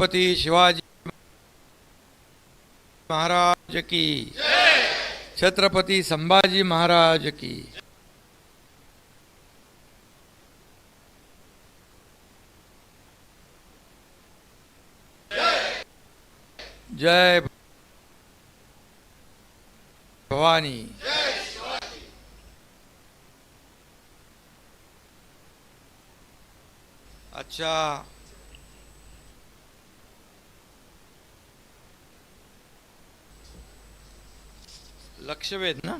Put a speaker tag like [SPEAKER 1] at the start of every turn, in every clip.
[SPEAKER 1] छत्रपती शिवाजी महाराज की। छत्रपती संभाजी महाराज की। जय भवानी। अच्छा। लक्षवेध ना?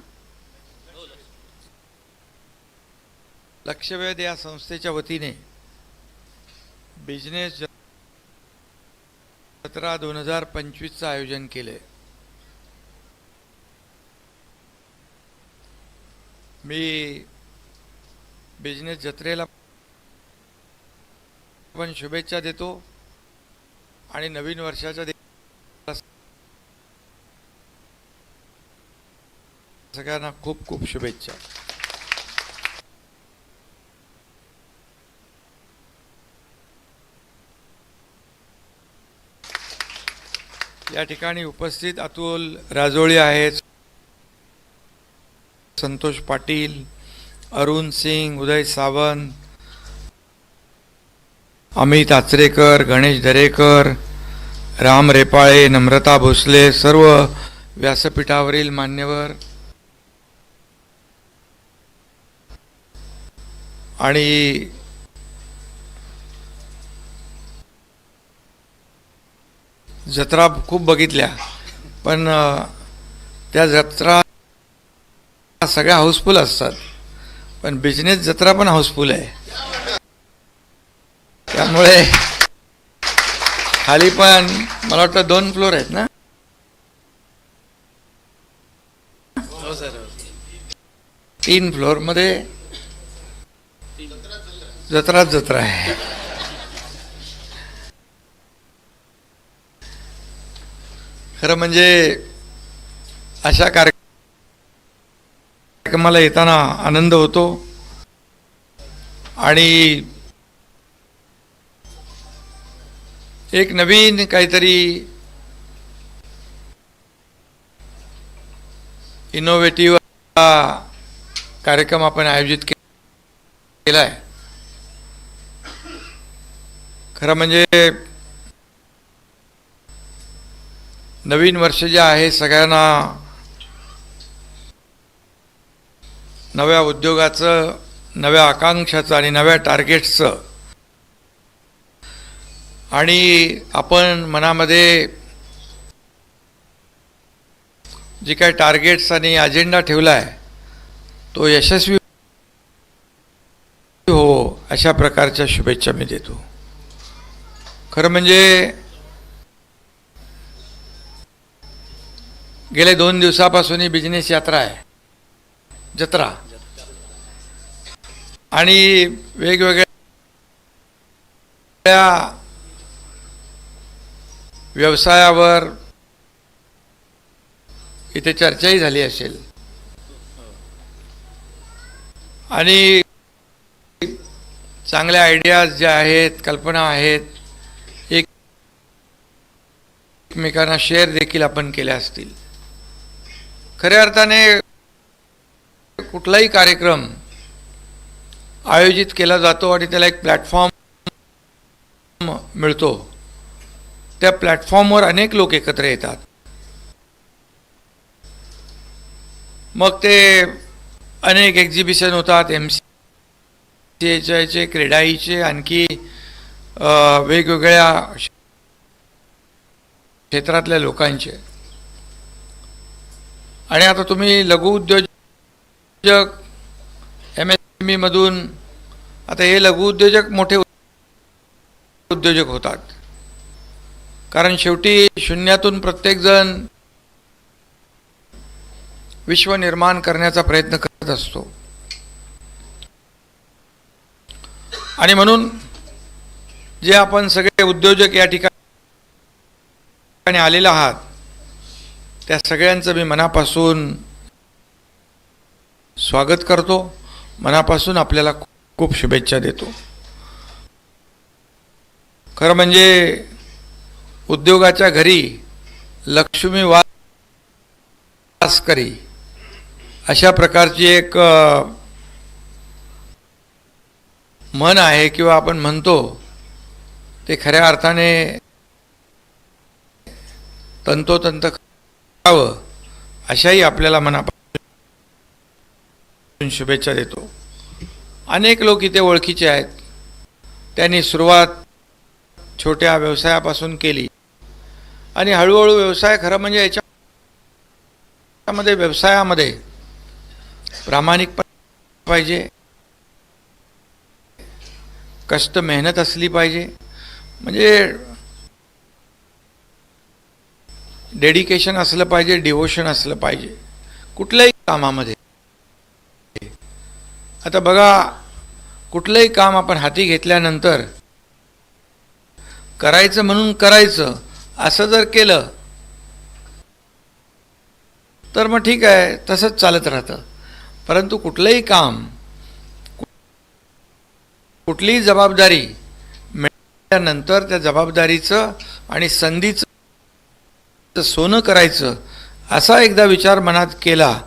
[SPEAKER 1] लक्षवेध या संस्थेच्या वतीने बिझनेस जत्रा दोन हजार पंचवीसचं आयोजन केलं मी बिझनेस जत्रेला पण शुभेच्छा देतो आणि नवीन वर्षाच्या सगळ्यांना खूप खूप शुभेच्छा. या ठिकाणी उपस्थित अतुल राजोळी आहेत. संतोष पाटील अरुण सिंग उदय सावंत अमित आचरेकर गणेश दरेकर राम रेपाळे नम्रता भोसले सर्व व्यासपीठावरील मान्यवर आणि जत्रा खूप बघितल्या पण त्या जत्रा सगळ्या हाऊसफुल असतात. पण बिझनेस जत्रा पण हाऊसफुल आहे. त्यामुळे खाली पण मला वाटतं दोन फ्लोर आहेत ना? तीन फ्लोरमध्ये जत्राच जत्रा आहे. खरं म्हणजे अशा कार्यक्रमाला येताना आनंद होतो. आणि एक नवीन काहीतरी इनोव्हेटिव्ह कार्यक्रम आपण आयोजित के- केला आहे. खरं म्हणजे नवीन वर्ष जे आहे सगळ्यांना नव्या उद्योगाचं नव्या आकांक्षाचं आणि नव्या टार्गेट्सचं आणि आपण मनामध्ये जे काही टार्गेट्स आणि अजेंडा ठेवला आहे तो यशस्वी अशा प्रकारच्या शुभेच्छा मी देतो. खरं म्हणजे गेले दोन दिवसापासून ही बिझनेस यात्रा आहे. जत्रा. आणि वेगवेगळ्या व्यवसायावर इथे चर्चाही झाली असेल. आणि चांगल्या आयडियाज ज्या आहेत कल्पना आहेत एक एकमेकांना शेअर देखील आपण केल्या असतील. खऱ्या अर्थाने कुठलाही कार्यक्रम आयोजित केला जातो आणि त्याला एक प्लॅटफॉर्म मिळतो. त्या प्लॅटफॉर्मवर अनेक लोक एकत्र येतात. मग ते अनेक एक्झिबिशन होतात एम सी याचे क्रीडाईचे आणखी वेगवेगळ्या क्षेत्रातल्या लोकांचे. आणि आता तुम्ही लघु उद्योजक एम एस एम मधून आता हे लघु उद्योजक मोठे उद्योजक होतात. कारण शेवटी शून्यातून प्रत्येकजण विश्व निर्माण करण्याचा प्रयत्न करत असतो. आणि म्हणून जे आपण सगळे उद्योजक या ठिकाणी आलेले आहात त्या सगळ्यांचं मी मनापासून स्वागत करतो. मनापासून आपल्याला खूप शुभेच्छा देतो. खरं म्हणजे उद्योगाच्या घरी लक्ष्मी वास करी अशा प्रकारची एक मन आहे किंवा आपण म्हणतो ते खऱ्या अर्थाने तंतोतंत करावं अशाही आपल्याला मनापासून शुभेच्छा देतो. अनेक लोक इथे ओळखीचे आहेत. त्यांनी सुरुवात छोट्या व्यवसायापासून केली. आणि हळूहळू व्यवसाय खरं म्हणजे याच्यामध्ये व्यवसायामध्ये प्रामाणिकपणे पाहिजे. कष्ट मेहनत असली पाहिजे. म्हणजे डेडिकेशन असलं पाहिजे डिवोशन असलं पाहिजे. कुठल्याही कामामध्ये. आता बघा कुठलंही काम आपण हाती घेतल्यानंतर करायचं म्हणून करायचं असं जर केलं तर मग ठीक आहे तसंच चालत राहतं. परंतु कुठलंही काम कुठलीही जबाबदारी मिळाल्यानंतर त्या जबाबदारीचं आणि संधीचं सोनं करायचं असा एकदा विचार मनात केला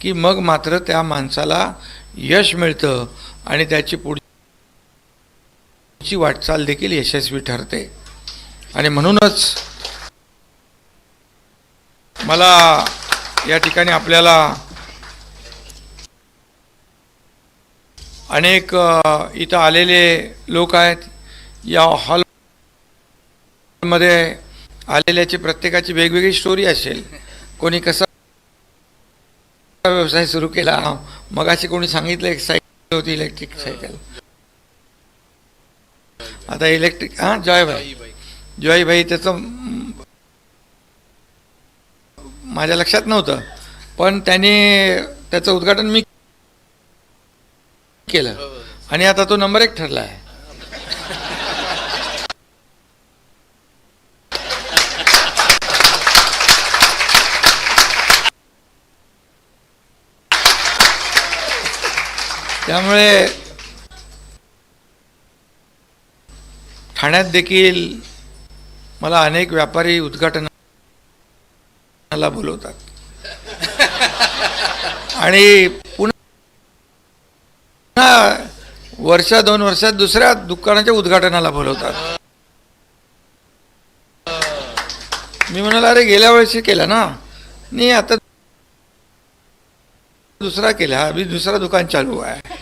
[SPEAKER 1] की मग मात्र त्या माणसाला यश मिळतं आणि त्याची पुढची वाटचाल देखील यशस्वी ठरते. आणि म्हणूनच मला या ठिकाणी आपल्याला अनेक इथं आलेले लोक आहेत. या हॉलमध्ये आलेल्याची प्रत्येकाची वेगवेगळी स्टोरी असेल. कोणी कसा व्यवसाय सुरू केला मगाशी कोणी सांगितलं एक सायकल होती इलेक्ट्रिक सायकल. आता इलेक्ट्रिक हां जॉयभाई जॉयभाई त्याचं माझ्या लक्षात नव्हतं. पण त्याने त्याचं उद्घाटन मी केलं. आणि आता तो नंबर एक ठरला आहे. त्यामुळे ठाण्यात देखील मला अनेक व्यापारी उद्घाटनाला बोलवतात. आणि पुन्हा वर्षा दोन वर्षात दुसऱ्या दुकानाच्या उद्घाटनाला बोलवतात. मी म्हणाला अरे गेल्या वर्षी केला ना? नाही आता दुसरा केला. मी दुसरा दुकान चालू आहे.